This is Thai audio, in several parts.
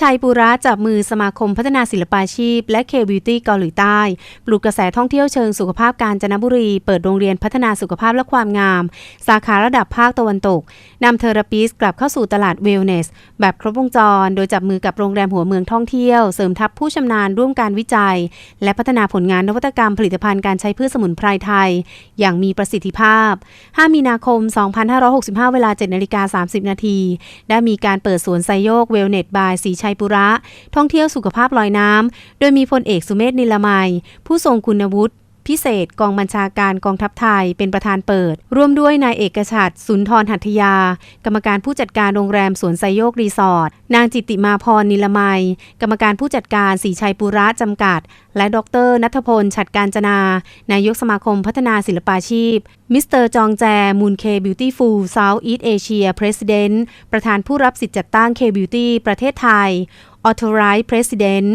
ชัยปุระจับมือสมาคมพัฒนาศิลปาชีพ และเคบิวตี้เกาหลีใต้ปลุกกระแสท่องเที่ยวเชิงสุขภาพกาญจนบุรี เปิดโรงเรียนพัฒนาสุขภาพและความงาม สาขาระดับภาคตะวันตกนำเทอราปิสกลับเข้าสู่ตลาดเวลเนส แบบครบวงจร โดยจับมือกับโรงแรมหัวเมืองท่องเที่ยว เสริมทัพผู้ชำนาญร่วมการวิจัย และพัฒนาผลงานนวัตกรรมผลิตภัณฑ์การใช้พืชสมุนไพรไทย อย่างมีประสิทธิภาพ 5 มีนาคม 2565 เวลา7นาฬิกา30 นาทีได้มีการเปิดสวนไซโยกเวลเนตบายสีชยปุระ ท่องเที่ยวสุขภาพลอยน้ำ โดยมีพลเอกสุเมธนิลมัยผู้ทรงคุณวุฒิ พิเศษกองบัญชาการกองทัพไทยเป็นประธานเปิด ร่วมด้วยนายเอกชัดสุนทรหัตถยา กรรมการผู้จัดการโรงแรมสวนไซโยกรีสอร์ทนางจิตติมาพรนิลมัย กรรมการผู้จัดการสีชัยปุระจำกัด และดรนัทพลฉัดการจนา นายกสมาคมพัฒนาศิลปาชีพ มิสเตอร์จองแจ มูนเคบิวตี้ฟูลเซาท์อีสเอเชียเพรสิดเนต์ประธานผู้รับสิทธิ์จัดตั้งเคบิวตี้ประเทศไทยออโ o ไร z ์ President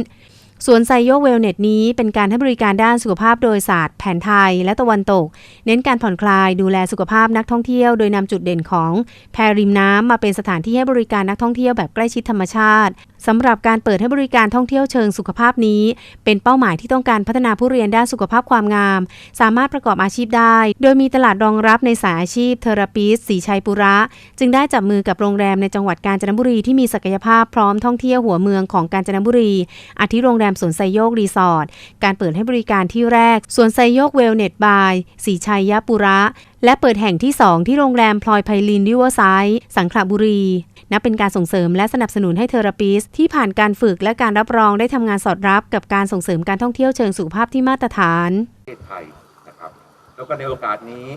สวนไซโยกเวลเนตนี้เป็นการให้บริการด้านสุขภาพโดยศาสตร์แผนไทยและตะวันตก เน้นการผ่อนคลายดูแลสุขภาพนักท่องเที่ยว โดยนำจุดเด่นของแพริมน้ำมาเป็นสถานที่ให้บริการนักท่องเที่ยวแบบใกล้ชิดธรรมชาติสำหรับการเปิดให้บริการท่องเที่ยวเชิงสุขภาพนี้ เป็นเป้าหมายที่ต้องการพัฒนาผู้เรียนด้านสุขภาพความงาม สามารถประกอบอาชีพได้ โดยมีตลาดรองรับในสายอาชีพเทอราปิสสีชัยปุระ จึงได้จับมือกับโรงแรมในจังหวัดกาญจนบุรีที่มีศักยภาพพร้อมท่องเที่ยวหัวเมืองของกาญจนบุรีอาทิโรงแรมสวนไซโยกรีสอร์ท การเปิดให้บริการที่แรก สวนไซโยกเวลเนตบาย สีชัยยปุระ และเปิดแห่งที่ 2 ที่โรงแรมพลอยไพลินริเวอร์ไซด์สังขละบุรี นับเป็นการส่งเสริมและสนับสนุนให้เทอราปิสที่ผ่านการฝึกและการรับรองได้ทำงานสอดรับกับการส่งเสริมการท่องเที่ยวเชิงสุขภาพที่มาตรฐานประเทศไทยนะครับแล้วก็ในโอกาสนี้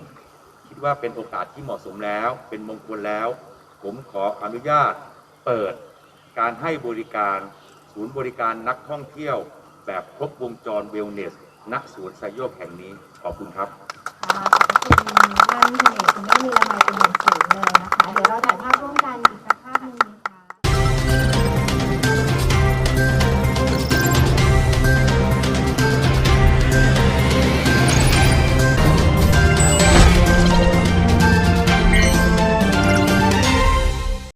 คิดว่าเป็นโอกาสที่เหมาะสมแล้ว เป็นมงคลแล้ว ผมขออนุญาตเปิดการให้บริการ ศูนย์บริการนักท่องเที่ยว แบบครบวงจรเวลเนสณสวนไซโยกแห่งนี้ ขอบคุณครับ ขอบคุณท่านพลเอกคุณแม่มีละไม